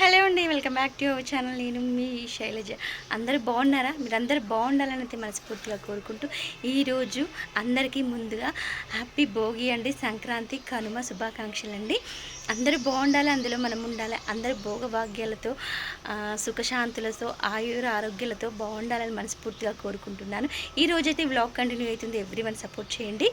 Hello అండి welcome back to our channel. నేను మీ శైలజ. అందరూ బాగున్నారా? మీరు అందరూ బాగుండాలని అయితే మనస్ఫూర్తిగా కోరుకుంటూ ఈరోజు అందరికీ ముందుగా హ్యాపీ భోగి అండి సంక్రాంతి కనుమ శుభాకాంక్షలు అండి. అందరూ బాగుండాలి అందులో మనం ఉండాలి. అందరూ భోగభాగ్యాలతో సుఖశాంతులతో ఆయుర ఆరోగ్యాలతో బాగుండాలని మనస్ఫూర్తిగా కోరుకుంటున్నాను. ఈరోజైతే రోజైతే వ్లాగ్ కంటిన్యూ అవుతుంది. ఎవ్రీ వన్ సపోర్ట్ చేయండి.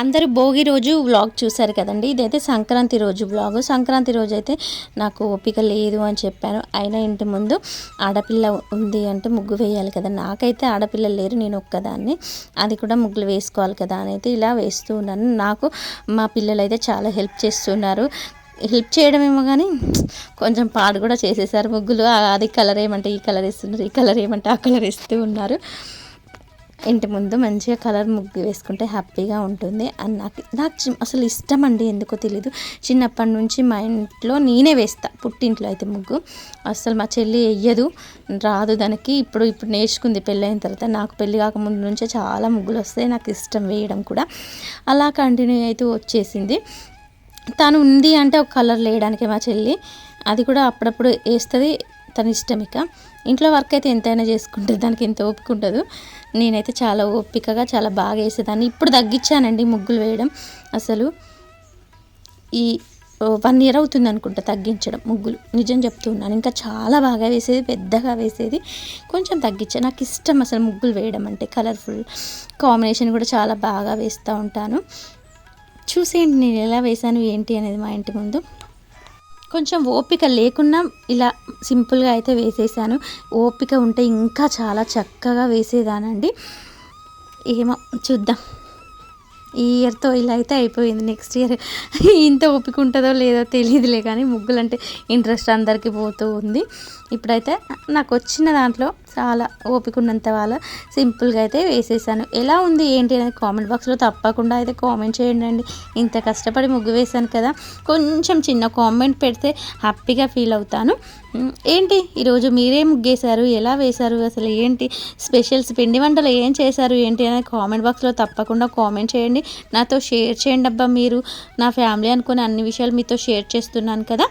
అందరూ భోగి రోజు వ్లాగ్ చూశారు కదండి. ఇదైతే సంక్రాంతి రోజు వ్లాగ్ సంక్రాంతి రోజు అయితే నాకు ఓపిక లేదు అని చెప్పాను. అయినా ఇంటి ముందు ఆడపిల్ల ఉంది అంటే ముగ్గు వేయాలి కదా. నాకైతే ఆడపిల్ల లేరు నేను ఒక్కదాన్ని. అది కూడా ముగ్గులు వేసుకోవాలి కదా అని అయితే ఇలా వేస్తూ ఉన్నాను. నాకు మా పిల్లలు అయితే చాలా హెల్ప్ చేస్తున్నారు. హెల్ప్ చేయడమేమో కానీ కొంచెం పాడు కూడా చేసేసారు ముగ్గులు. అది కలర్ ఏమంటే ఈ కలర్ వేస్తున్నారు ఈ కలర్ ఏమంటే ఆ కలర్ వేస్తూ ఉన్నారు. ఇంటి ముందు మంచిగా కలర్ ముగ్గు వేసుకుంటే హ్యాపీగా ఉంటుంది. అని నాకు నాకు చి- అసలు ఇష్టం అండి ఎందుకో తెలీదు. చిన్నప్పటి నుంచి మా ఇంట్లో నేనే వేస్తా పుట్టింట్లో అయితే ముగ్గు. అసలు మా చెల్లి వెయ్యదు రాదు దానికి. ఇప్పుడు ఇప్పుడు నేర్చుకుంది పెళ్ళైన తర్వాత. నాకు పెళ్ళి కాకముందు నుంచే చాలా ముగ్గులు వస్తాయి నాకు ఇష్టం వేయడం కూడా. అలా కంటిన్యూ అయితే వచ్చేసింది. తను ఉంది అంటే ఒక కలర్ వేయడానికి మా చెల్లి. అది కూడా అప్పుడప్పుడు వేస్తుంది. తన ఇష్టం ఇక ఇంట్లో వర్క్ అయితే ఎంతైనా చేసుకుంటుంది దానికి ఎంత ఓపిక ఉండదు. నేనైతే చాలా ఓపికగా చాలా బాగా వేసేదాన్ని. ఇప్పుడు తగ్గించానండి ముగ్గులు వేయడం. అసలు ఈ వన్ ఇయర్ అవుతుంది అనుకుంటా తగ్గించడం ముగ్గులు. నిజం చెప్తున్నాను. ఇంకా చాలా బాగా వేసేది పెద్దగా వేసేది కొంచెం తగ్గించా. నాకు ఇష్టం అసలు ముగ్గులు వేయడం అంటే కలర్ఫుల్ కాంబినేషన్ కూడా చాలా బాగా వేస్తూ ఉంటాను. చూసేయండి నేను ఎలా వేశాను ఏంటి అనేది మా ఇంటి ముందు. కొంచెం ఓపిక లేకున్నా ఇలా సింపుల్గా అయితే వేసేసాను. ఓపిక ఉంటే ఇంకా చాలా చక్కగా వేసేదానండి. ఏమో చూద్దాం. ఈ ఇయర్తో ఇలా అయితే అయిపోయింది. నెక్స్ట్ ఇయర్ ఇంత ఓపిక ఉంటుందో లేదో తెలియదులే కానీ ముగ్గులు అంటే ఇంట్రెస్ట్ అందరికీ పోతూ ఉంది. ఇప్పుడైతే నాకు వచ్చిన దాంట్లో చాలా ఓపిక ఉన్నంత వాళ్ళ సింపుల్గా అయితే వేసేసాను. ఎలా ఉంది ఏంటి అనేది కామెంట్ బాక్స్లో తప్పకుండా అయితే కామెంట్ చేయండి అండి. ఇంత కష్టపడి ముగ్గు వేశాను కదా కొంచెం చిన్న కామెంట్ పెడితే హ్యాపీగా ఫీల్ అవుతాను. ఏంటి ఈరోజు మీరే ముగ్గేశారు? ఎలా వేశారు? అసలు ఏంటి స్పెషల్స్? పిండి వంటలు ఏం చేశారు? ఏంటి అనేది కామెంట్ బాక్స్లో తప్పకుండా కామెంట్ చేయండి. నాతో షేర్ చేయండి అబ్బా మీరు. నా ఫ్యామిలీ అనుకుని అన్ని విషయాలు మీతో షేర్ చేస్తున్నాను కదా.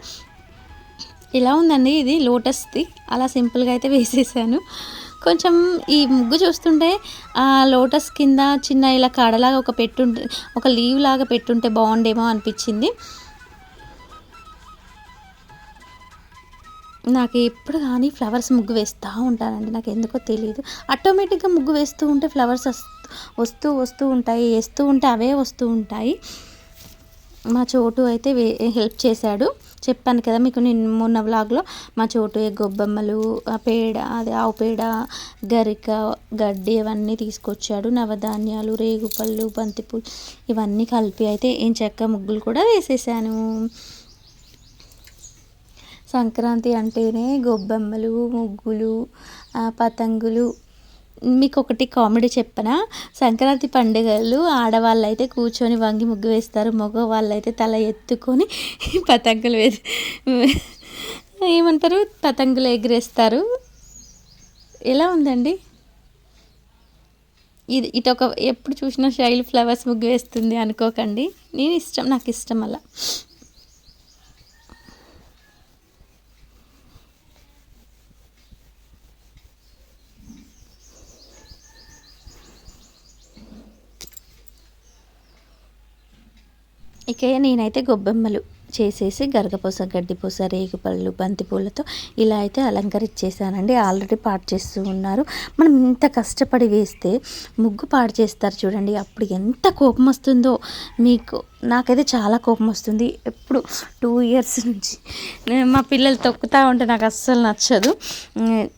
ఇలా ఉందండి ఇది లోటస్ది. అలా సింపుల్గా అయితే వేసేసాను. కొంచెం ఈ ముగ్గు చూస్తుంటే ఆ లోటస్ కింద చిన్న ఇలా కాడలాగా ఒక పెట్టుంటే ఒక లీవ్ లాగా పెట్టుంటే బాగుండేమో అనిపించింది. నాకు ఎప్పుడు కానీ ఫ్లవర్స్ ముగ్గు వేస్తూ ఉంటానండి. నాకు ఎందుకో తెలియదు ఆటోమేటిక్గా ముగ్గు వేస్తూ ఉంటే ఫ్లవర్స్ వస్తూ వస్తూ ఉంటాయి వేస్తూ ఉంటే అవే వస్తూ ఉంటాయి. మా చోటు అయితే హెల్ప్ చేశాడు. చెప్పాను కదా మీకు నేను మొన్న వ్లాగ్లో మా చోటు గొబ్బమ్మలు గొబ్బెమ్మలు ఆ పేడ అది ఆవు పేడ గరిక గడ్డి ఇవన్నీ తీసుకొచ్చాడు. నవధాన్యాలు రేగుపళ్ళు బంతిపూలు ఇవన్నీ కలిపి అయితే ఏం చెక్క ముగ్గులు కూడా వేసేసాను. సంక్రాంతి అంటేనే గొబ్బెమ్మలు ముగ్గులు పతంగులు మీకు ఒకటి కామెడీ చెప్పనా? సంక్రాంతి పండుగలు ఆడవాళ్ళు అయితే కూర్చొని వంగి ముగ్గు వేస్తారు మగవాళ్ళు అయితే తల ఎత్తుకొని పతంగులు వే ఏమంటారు? పతంగులు ఎగిరేస్తారు. ఎలా ఉందండి? ఇది ఇటు ఒక ఎప్పుడు చూసినా శైలి ఫ్లవర్స్ ముగ్గు వేస్తుంది అనుకోకండి. నేను ఇష్టం నాకు ఇష్టం అలా. ఇక నేనైతే గొబ్బెమ్మలు చేసేసి గరగపూస గడ్డిపూస రేగుపళ్ళు బంతిపూలతో ఇలా అయితే అలంకరించేసానండి ఆల్రెడీ పాడు చేస్తూ ఉన్నారు. మనం ఇంత కష్టపడి వేస్తే ముగ్గు పాడు చేస్తారు చూడండి. అప్పుడు ఎంత కోపం వస్తుందో మీకు. నాకైతే చాలా కోపం వస్తుంది. ఎప్పుడు టూ ఇయర్స్ నుంచి నేను మా పిల్లలు తొక్కుతూ ఉంటే నాకు అస్సలు నచ్చదు.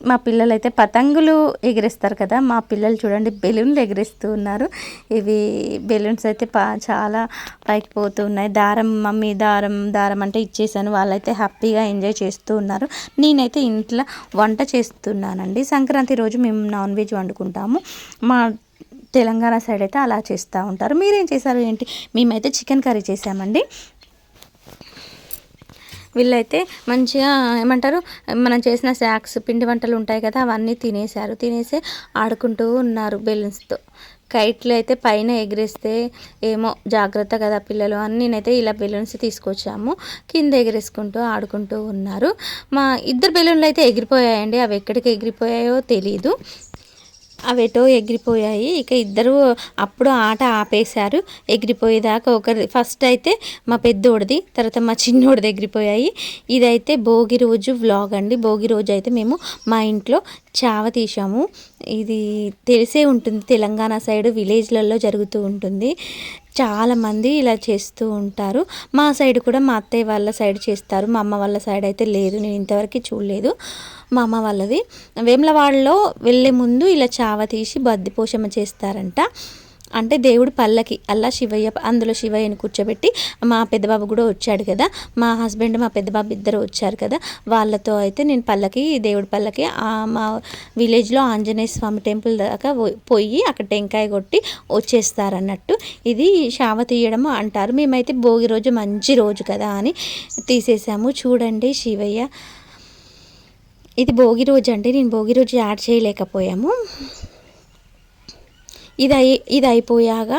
మా పిల్లలు అయితే పతంగులు ఎగిరేస్తారు కదా మా పిల్లలు చూడండి బెలూన్లు ఎగిరేస్తూ ఉన్నారు. ఇవి బెలూన్స్ అయితే పా చాలా పైకి పోతూ ఉన్నాయి. దారం మమ్మీ దారం దారం అంటే ఇచ్చేసాను. వాళ్ళైతే హ్యాపీగా ఎంజాయ్ చేస్తూ ఉన్నారు. నేనైతే ఇంట్లో వంట చేస్తున్నానండి. సంక్రాంతి రోజు మేము నాన్ వెజ్ వండుకుంటాము. మా తెలంగాణ సైడ్ అయితే అలా చేస్తూ ఉంటారు. మీరేం చేశారు ఏంటి? మేమైతే చికెన్ కర్రీ చేసామండి వీళ్ళైతే మంచిగా ఏమంటారు? మనం చేసిన స్నాక్స్ పిండి వంటలు ఉంటాయి కదా అవన్నీ తినేశారు. తినేసి ఆడుకుంటూ ఉన్నారు బెలూన్స్తో. కైట్లు అయితే పైన ఎగిరేస్తే ఏమో జాగ్రత్త కదా పిల్లలు అని నేనైతే ఇలా బెలూన్స్ తీసుకొచ్చాము. కింద ఎగిరేసుకుంటూ ఆడుకుంటూ ఉన్నారు. మా ఇద్దరు బెలూన్లు అయితే ఎగిరిపోయాయండి. అవి ఎక్కడికి ఎగిరిపోయాయో తెలియదు అవేటో ఎగిరిపోయాయి. ఇక ఇద్దరు అప్పుడు ఆట ఆపేశారు. ఎగిరిపోయేదాకా ఒకరి ఫస్ట్ అయితే మా పెద్దోడిది తర్వాత మా చిన్నోడిది ఎగిరిపోయాయి. ఇదైతే భోగి రోజు వ్లాగ్ అండి. భోగి రోజు అయితే మేము మా ఇంట్లో చావ తీసాము ఇది తెలిసే ఉంటుంది. తెలంగాణ సైడ్ విలేజ్లలో జరుగుతూ ఉంటుంది. చాలామంది ఇలా చేస్తూ ఉంటారు. మా సైడ్ కూడా మా అత్తయ్య వాళ్ళ సైడ్ చేస్తారు. మా అమ్మ వాళ్ళ సైడ్ అయితే లేదు. నేను ఇంతవరకు చూడలేదు. మా అమ్మ వాళ్ళది. వేములవాడలో వెళ్ళే ముందు ఇలా చావ తీసి బద్ది పోషమ చేస్తారంట. అంటే దేవుడు పల్లకి అలా శివయ్య అందులో శివయ్యని కూర్చోబెట్టి మా పెద్దబాబు కూడా వచ్చాడు కదా. మా హస్బెండ్ మా పెద్దబాబు ఇద్దరు వచ్చారు కదా. వాళ్ళతో అయితే నేను పల్లకి దేవుడి పల్లకి మా విలేజ్లో ఆంజనేయ స్వామి టెంపుల్ దాకా పోయి అక్కడ టెంకాయ కొట్టి వచ్చేస్తారన్నట్టు. ఇది శావ తీయడం అంటారు. మేమైతే భోగి రోజు మంచి రోజు కదా అని తీసేసాము. చూడండి శివయ్య. ఇది భోగి రోజు అండి. నేను భోగి రోజు యాడ్ చేయలేకపోయాము. ఇది అయి ఇది అయిపోయాక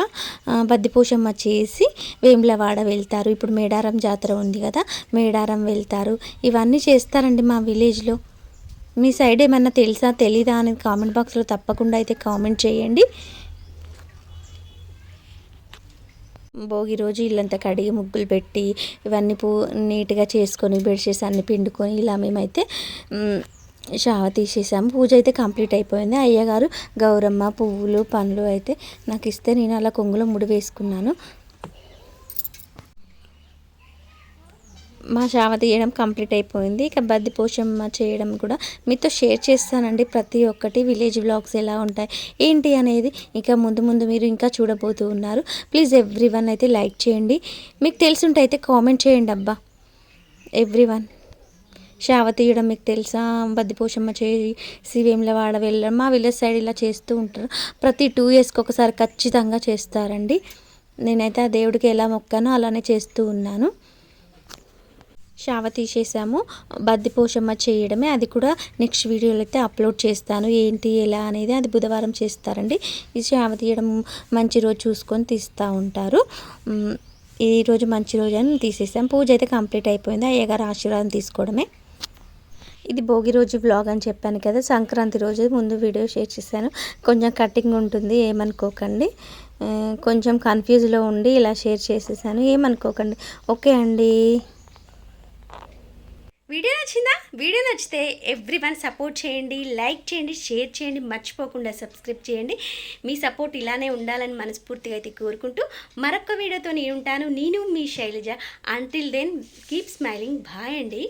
బద్దిపోషమ్మ చేసి వేములవాడ వెళ్తారు. ఇప్పుడు మేడారం జాతర ఉంది కదా మేడారం వెళ్తారు. ఇవన్నీ చేస్తారండి మా విలేజ్లో. మీ సైడ్ ఏమన్నా తెలుసా తెలీదా అనేది కామెంట్ బాక్స్లో తప్పకుండా అయితే కామెంట్ చేయండి. భోగి రోజు ఇల్లంతా కడిగి ముగ్గులు పెట్టి ఇవన్నీ పూ నీట్గా చేసుకొని బెడ్షీట్స్ అన్ని పిండుకొని ఇలా మేమైతే షావ తీసేసాము. పూజ అయితే కంప్లీట్ అయిపోయింది. అయ్యగారు గౌరమ్మ పువ్వులు పండ్లు అయితే నాకు ఇస్తే నేను అలా కొంగులో ముడి వేసుకున్నాను. మా షావ తీయడం కంప్లీట్ అయిపోయింది. ఇక బద్ది పోషమ్మ చేయడం కూడా మీతో షేర్ చేస్తానండి. ప్రతి ఒక్కటి విలేజ్ బ్లాగ్స్ ఎలా ఉంటాయి ఏంటి అనేది ఇంకా ముందు ముందు మీరు ఇంకా చూడబోతూ ఉన్నారు. ప్లీజ్ ఎవ్రీ వన్ అయితే లైక్ చేయండి. మీకు తెలుసుంటే అయితే కామెంట్ చేయండి అబ్బా. ఎవ్రీ వన్ షావ తీయడం మీకు తెలుసా? బద్దిపోషమ్మ చేసి వేములవాడ వెళ్ళడం మా విలేజ్ సైడ్ ఇలా చేస్తూ ఉంటారు. ప్రతి టూ ఇయర్స్కి ఒకసారి ఖచ్చితంగా చేస్తారండి. నేనైతే ఆ దేవుడికి ఎలా మొక్కానో అలానే చేస్తూ ఉన్నాను. షావ తీసేసాము. బద్దిపోషమ్మ చేయడమే. అది కూడా నెక్స్ట్ వీడియోలో అయితే అప్లోడ్ చేస్తాను. ఏంటి ఎలా అనేది అది బుధవారం చేస్తారండి. ఈ షావ తీయడం మంచి రోజు చూసుకొని తీస్తూ ఉంటారు. ఈరోజు ఈ రోజు మంచి రోజు అని తీసేసాం. పూజ అయితే కంప్లీట్ అయిపోయింది. అయ్యగారు ఆశీర్వాదం తీసుకోవడమే. ఇది భోగి రోజు వ్లాగ్ అని చెప్పాను కదా. సంక్రాంతి రోజు ముందు వీడియో షేర్ చేశాను. కొంచెం కటింగ్ ఉంటుంది. ఏమనుకోకండి. కొంచెం కన్ఫ్యూజ్లో ఉండి ఇలా షేర్ చేసేసాను. ఏమనుకోకండి. ఓకే అండి. వీడియో నచ్చిందా? వీడియో నచ్చితే ఎవ్రీ వన్ సపోర్ట్ చేయండి లైక్ చేయండి షేర్ చేయండి మర్చిపోకుండా సబ్స్క్రైబ్ చేయండి. మీ సపోర్ట్ ఇలానే ఉండాలని మనస్ఫూర్తిగా అయితే కోరుకుంటూ మరొక వీడియోతో నేను ఉంటాను. నేను మీ Shailaja. Until then keep smiling bye అండి.